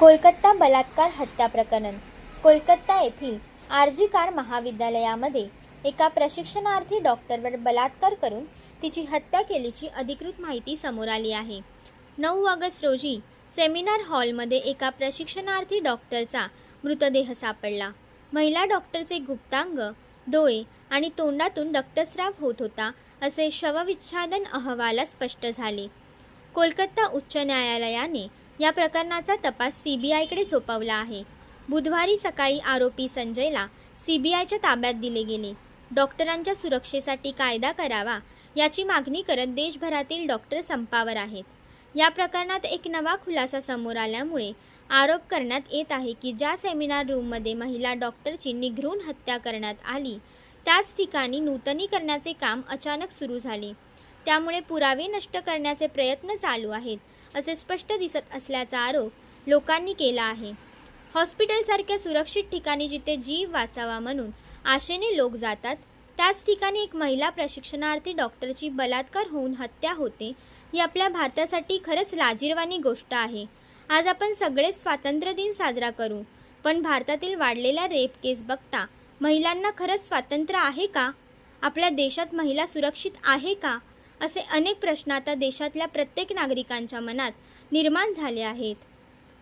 कोलकाता बलात्कार हत्या प्रकरण. कोलकाता येथील आर जी कार महाविद्यालयामध्ये एका प्रशिक्षणार्थी डॉक्टरवर बलात्कार करून तिची हत्या केल्याची अधिकृत माहिती समोर आली आहे. नऊ ऑगस्ट रोजी सेमिनार हॉलमध्ये एका प्रशिक्षणार्थी डॉक्टरचा मृतदेह सापडला. महिला डॉक्टरचे गुप्तांग डोळे आणि तोंडातून रक्तस्राव होत होता असे शवविच्छादन अहवालात स्पष्ट झाले. कोलकाता उच्च न्यायालयाने या प्रकरणाचा तपास सी बी आयकडे सोपवला आहे. बुधवारी सकाळी आरोपी संजयला सी बी आयच्या ताब्यात दिले गेले. डॉक्टरांच्या सुरक्षेसाठी कायदा करावा याची मागणी करत देशभरातील डॉक्टर संपावर आहेत. या प्रकरणात एक नवा खुलासा समोर आल्यामुळे आरोप करण्यात येत आहे की ज्या सेमिनार रूममध्ये महिला डॉक्टरची निघृण हत्या करण्यात आली त्याच ठिकाणी नूतनीकरणाचे काम अचानक सुरू झाले. त्यामुळे पुरावे नष्ट करण्याचे प्रयत्न चालू आहेत. असे स्पष्ट दिसत असल्याचा आरोप लोकांनी केला आहे. हॉस्पिटलसारख्या सुरक्षित ठिकाणी जिथे जीव वाचावा म्हणून आशेने लोक जातात त्याच ठिकाणी एक महिला प्रशिक्षणार्थी डॉक्टरची बलात्कार होऊन हत्या होते ही आपल्या भारतासाठी खरंच लाजीरवाणी गोष्ट आहे. आज आपण सगळेच स्वातंत्र्य दिन साजरा करू पण भारतातील वाढलेल्या रेप केस बघता महिलांना खरंच स्वातंत्र्य आहे का? आपल्या देशात महिला सुरक्षित आहे का? असे अनेक प्रश्न आता देशातल्या प्रत्येक नागरिकांच्या मनात निर्माण झाले आहेत.